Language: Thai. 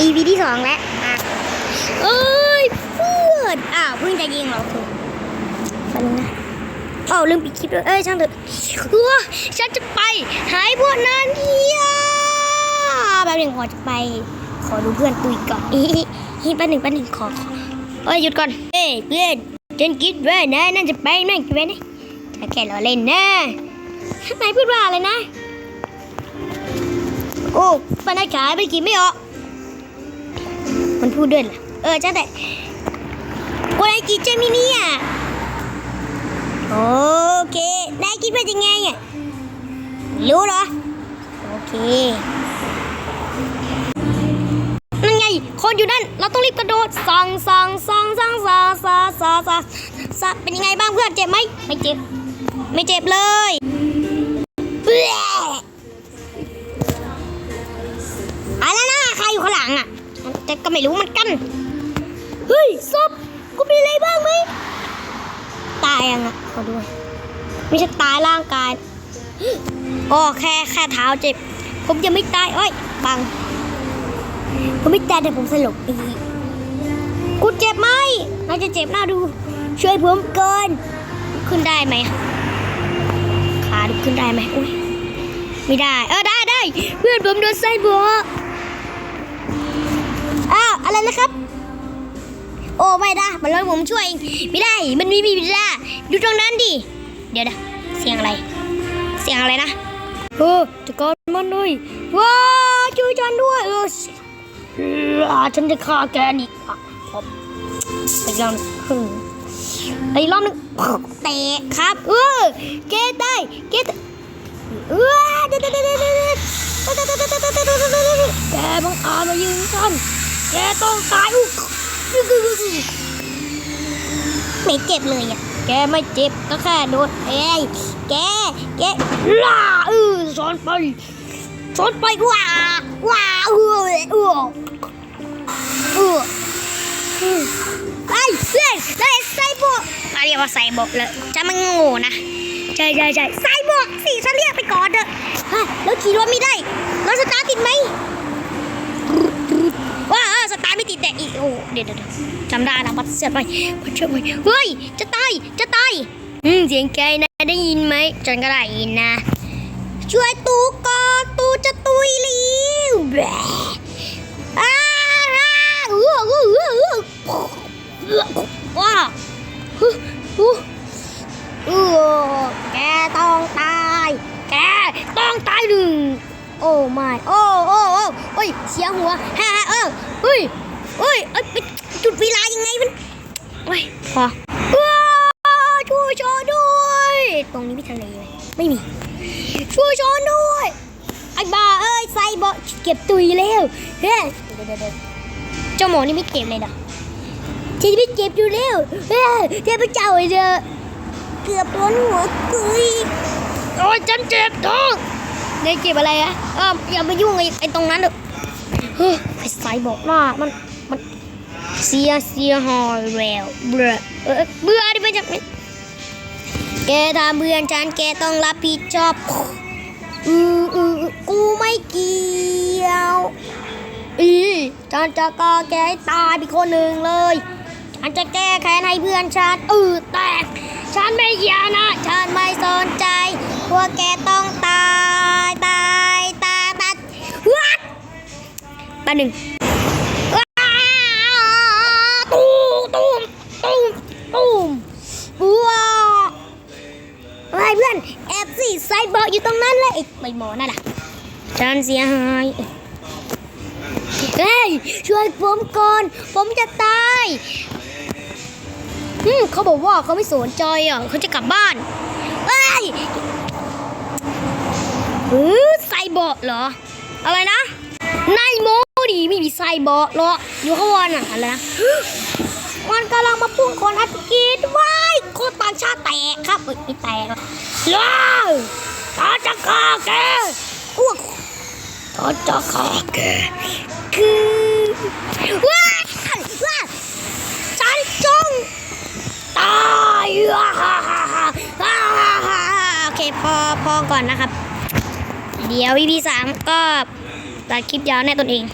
EP ที่สองแล้วอะเอ้ยเพื่อนอ้าวเพิ่งจะยิงเรอถูกฟันงนะเอ้าลืมปิดคลิปเลยเอ้ยช่างเถอะว้าฉันจะไป หายพวกนั้นเฮียแป๊บหนึ่งขอจะไป ขอดูเพื่อนตุยก่อนอีฮีแป๊บหนึ่งแป๊บหนึ่งขอขอเอ้ยหยุดก่อนเอ้ยเพื่อนฉันคิดว่านะน่าจะไปแม่งคิดไว้นะถ้าแค่เราเล่นนะนายพูดว่าอะไรนะ โอ้ปนัดขายไปกินไม่ออก พูดด้วยเหรอเออจ้าแต่กูได้กินใช่ไหมเนี่ยโอเคนายคิดว่าจะไงอะรู้เหรอ โอเคนั่นไง คนอยู่นั่น เราต้องรีบกระโดดสองสองสองสองสองสองสองสองสองเป็นยังไงบ้างเพื่อนเจ็บไหมไม่เจ็บ ไม่เจ็บเลย ไม่รู้เหมือนกัน เฮ้ยศพกูเป็นอะไรบ้างไหม ตายยังอะ ขอด้วยไม่ใช่ตายร่างกายอ๋อแค่แค่เท้าเจ็บ ผมยังไม่ตายเอ้ยบัง ผมไม่ตายแต่ผมสลบอีกกูเจ็บไหมน่าจะเจ็บหน้าดู ช่วยผมเกิน ขึ้นได้ไหมขาลุกขึ้นได้ไหมอุ้ยไม่ได้ เออได้ได้ เพื่อนผมโดนไส้บัวอ นะครับ โอ้ไม่ได้มันเลยผมช่วยเองไม่ได้ มันมีมีไม่ได้ดูตรงนั้นดิเดี๋ยวนะเสียงอะไร เสียงอะไรนะเออตะโกนมันด้วยว้าช่วยฉันด้วยเออออฉันจะฆ่าแกนี่อะผมไปลองหนึ่งไปรอบหนึ่งเตะครับ เออเกตได้เกตเออเด็ดเด็ดเด็ดเด็ดเด็ดแกบังอาจมายืนกัน แกต้องตายอุ๊ยไม่เจ็บเลยอะ แกไม่เจ็บก็แค่โดนเอ้ยแก แกล่าเออสอนไปสอนไปว้าว้าเออเออเออไอ้เพื่อนได้ไซบวกมาเรียกว่าไซบวกเลยจะมันโง่นะใช่ใช่ใช่ไซบวกสิฉันเรียกไปก่อนเถอะฮะแล้วขี่รถไม่ได้รถสตาร์ทติดไหม ว่าเออสตาร์ทไม่ติดแต่อีก โอ้เดี๋ยวเดี๋ยวจำได้นะวัดเสียไปวัดเชื่อไปเฮ้ย จะตาย จะตาย อืม เสียงไกลนะ ได้ยินไหมฉันก็ได้ยินนะ ช่วยตูก่อนตูจะตุยลิวแบะอ้าอ้าอู้อู้อู้อู้ว้าฮู้ฮู้อู้แกต้องตาย แกต้องตายหนึ่งโอ้ไม่โอ้โอ้โอ้ยเสียหัวฮ่าเออเฮ้ย เฮ้ยเอ้ยไปจุดเวลายังไงมันเฮ้ยพอว้าช่วยฉันด้วย ตรงนี้มีทะเลไหมไม่มีช่วยฉันด้วยไอ้บ้าเอ้ยใส่บอเก็บตุยแล้วเฮ้ยเดี๋ยวเดี๋ยวจ้าหมอนี่ไม่เก็บเลยนะที่ไม่เก็บอยู่แล้วเฮ้ยเทพเจ้าไอ้เด้อเกือบโดนหัวกุยโอ้ยฉันเจ็บท้องในเก็บอะไรอะเอออย่าไปยุ่งไอ้ไอ้ตรงนั้นเถอเฮ้ยไอ้สายบอกว่ามัน เสียเสียหอยแววเบื่อเบื่อดิไปจากนี้แกทำเพื่อนฉันแกต้องรับผิดชอบ อืออือกูไม่เกี่ยวอีฉันจะก่อแกให้ตายไปคนหนึ่งเลย ฉันจะแก้แค้นให้เพื่อนฉันเออแตกฉันไม่เกี่ยวนะ ฉันไม่สนใจพวกแกต้องตายตายตายตายวัดปะหนึ่ง ไอ้ใบหมอนั่นน่ะฉันเสียหายเฮ้ยช่วยผมก่อน ผมจะตายอืมเขาบอกว่าเขาไม่สนใจอะเขาจะกลับบ้านเอ้ยเออไซบอร์เหรอ อะไรนะนายโมดีไม่มีไซบอร์หรอกอยู่ข้างวันอะอะไรนะมันกำลังมาพุ่งคนอังกฤษว้ายโคตรต่างชาติแตกครับไม่แตกว้ว ตาจะฆ่าแกอ้วกตาจะฆ่าแกคือว้ายว้ายฉันจงตายอ่าฮ่าฮ่าฮ่าฮ่าฮ่าฮ่าโอเคพอพอก่อนนะครับ เดี๋ยววีพีสามก็ตัดคลิปยาวแน่ตนเอง